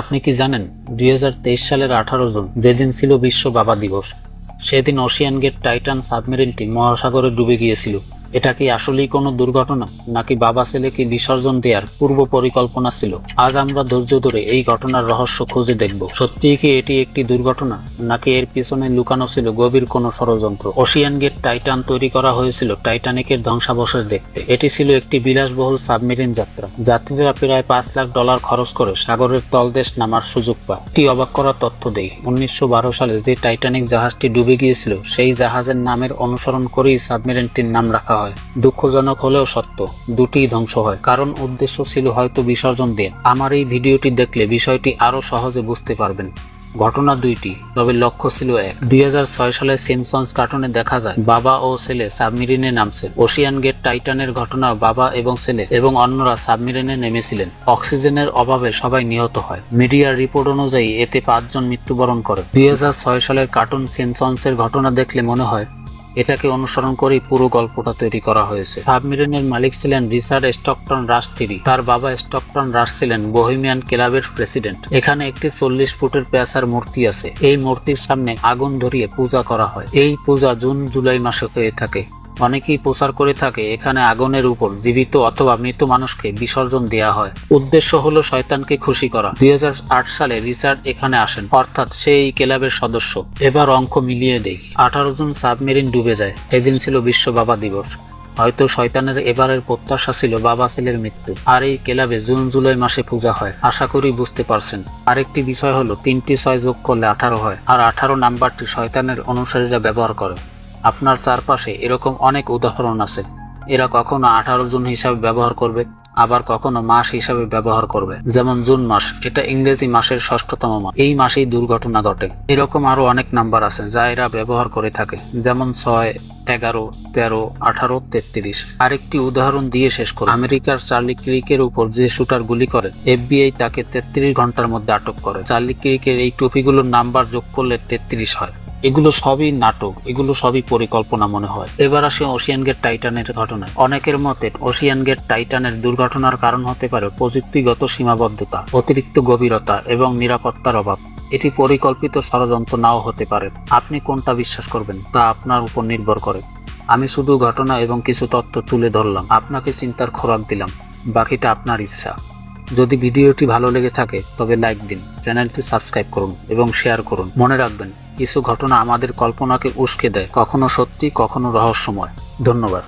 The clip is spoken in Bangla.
আপনি কি জানেন, দুই হাজার তেইশ সালের আঠারো জুন যেদিন ছিল বিশ্ব বাবা দিবস, সেদিন ওশিয়ান গেট টাইটান সাবমেরিনটি মহাসাগরে ডুবে গিয়েছিল। এটা কি আসলেই কোনো দুর্ঘটনা? নাকি বাবা ছেলেকে বিসর্জন দেওয়ার পূর্ব পরিকল্পনা ছিল? আজ আমরা ধৈর্য ধরে এই ঘটনার রহস্য খুঁজে দেখব। সত্যিই কি এটি একটি দুর্ঘটনা? নাকি এর পিছনে লুকানো ছিল গভীর কোনো ষড়যন্ত্র? ওশিয়ান গেট টাইটান তৈরি করা হয়েছিল টাইটানিকের ধ্বংসাবশেষ দেখতে। এটি ছিল একটি বিলাসবহুল সাবমেরিন যাত্রা। যাত্রীরা প্রায় পাঁচ লাখ ডলার খরচ করে সাগরের তলদেশ নামার সুযোগ পায়। একটি অবাক করা তথ্য দেই। উনিশশো বারো সালে যে টাইটানিক জাহাজটি ডুবে গিয়েছিল, সেই জাহাজের নামের অনুসরণ করেই সাবমেরিনটির নাম রাখা হয়। দুঃখজনক হলেও সত্য, দুটিই ধ্বংস হয়। কারণ উদ্দেশ্য ছিল হয়তো বিসর্জন দেন আমার এই ভিডিওটি দেখলে বিষয়টি আরও সহজে বুঝতে পারবেন। ঘটনা দুইটি, তবে লক্ষ্য ছিল এক। দুই হাজার সালে সিমসন্স কার্টুনে দেখা যায়, বাবা ও ছেলে সাবমেরিনে নামছে ওশিয়ান গেট টাইটানের ঘটনা বাবা এবং ছেলে এবং অন্যরা সাবমেরিনে নেমেছিলেন। অক্সিজেনের অভাবে সবাই নিহত হয়। মিডিয়ার রিপোর্ট অনুযায়ী এতে পাঁচজন মৃত্যুবরণ করে দুই হাজার ছয় সালের কার্টুন সিমসন্সের ঘটনা দেখলে মনে হয় এটাকে অনুসরণ করেই পুরো গল্পটা তৈরি করা হয়েছে। সাবমেরিনের মালিক ছিলেন রিচার্ড স্টকটন রাষ্ট্রী তার বাবা স্টকটন রাস ছিলেন বহিমিয়ান ক্লাবের প্রেসিডেন্ট। এখানে একটি চল্লিশ ফুটের পেয়াসার মূর্তি আছে। এই মূর্তির সামনে আগুন ধরিয়ে পূজা করা হয়। এই পূজা জুন জুলাই মাসে হয়ে থাকে। অনেকেই প্রচার করে থাকে, এখানে আগুনের উপর জীবিত অথবা মৃত মানুষকে বিসর্জন দেওয়া হয়। উদ্দেশ্য হলো শয়তানকে খুশি করা। দুই হাজার আট সালে রিচার্ড এখানে আসেন, অর্থাৎ সেই ক্লাবের সদস্য। এবার অঙ্ক মিলিয়ে দেই। আঠারো জন সাবমেরিন ডুবে যায়। সেদিন ছিল বিশ্ব বাবা দিবস। হয়তো শয়তানের এবারের প্রত্যাশা ছিল বাবা ছেলের মৃত্যু। আর এই ক্লাবে জুন, জুলাই মাসে পূজা হয়। আশা করি বুঝতে পারছেন। আরেকটি বিষয় হলো, তিনটি ছয় যোগ করলে আঠারো হয়। আর আঠারো নাম্বারটি শয়তানের অনুসারীরা ব্যবহার করে। আপনার চারপাশে এরকম অনেক উদাহরণ আছে। এরা কখনো আঠারো জুন হিসাবে ব্যবহার করবে, আবার কখনো মাস হিসাবে ব্যবহার করবে। যেমন জুন মাস, এটা ইংরেজি মাসের ষষ্ঠতম মাস। এই মাসেই দুর্ঘটনা ঘটে। এরকম আরও অনেক নাম্বার আছে যা এরা ব্যবহার করে থাকে। যেমন ছয়, এগারো, তেরো, আঠারো, তেত্রিশ। আরেকটি উদাহরণ দিয়ে শেষ করে। আমেরিকার চার্লি ক্রিকের উপর যে শুটার গুলি করে, এফবিআই তাকে তেত্রিশ ঘণ্টার মধ্যে আটক করে। চার্লি ক্রিকের এই টুপিগুলোর নাম্বার যোগ করলে তেত্রিশ হয়। এগুলো সবই নাটক, এগুলো সবই পরিকল্পনা মনে হয়। এবার আসে ওশিয়ান গেট টাইটানের ঘটনা। অনেকের মতে ওশিয়ান গেট টাইটানের দুর্ঘটনার কারণ হতে পারে প্রযুক্তিগত সীমাবদ্ধতা, অতিরিক্ত গভীরতা এবং নিরাপত্তার অভাব। এটি পরিকল্পিত ষড়যন্ত্র নাও হতে পারে। আপনি কোনটা বিশ্বাস করবেন তা আপনার উপর নির্ভর করে। আমি শুধু ঘটনা এবং কিছু তথ্য তুলে ধরলাম। আপনাকে চিন্তার খোরাক দিলাম। বাকিটা আপনার ইচ্ছা। যদি ভিডিওটি ভালো লেগে থাকে, তবে লাইক দিন, চ্যানেলটি সাবস্ক্রাইব করুন এবং শেয়ার করুন। মনে রাখবেন, কিছু ঘটনা আমাদের কল্পনাকে উস্কে দেয়, কখনো সত্যি, কখনো রহস্যময়। ধন্যবাদ।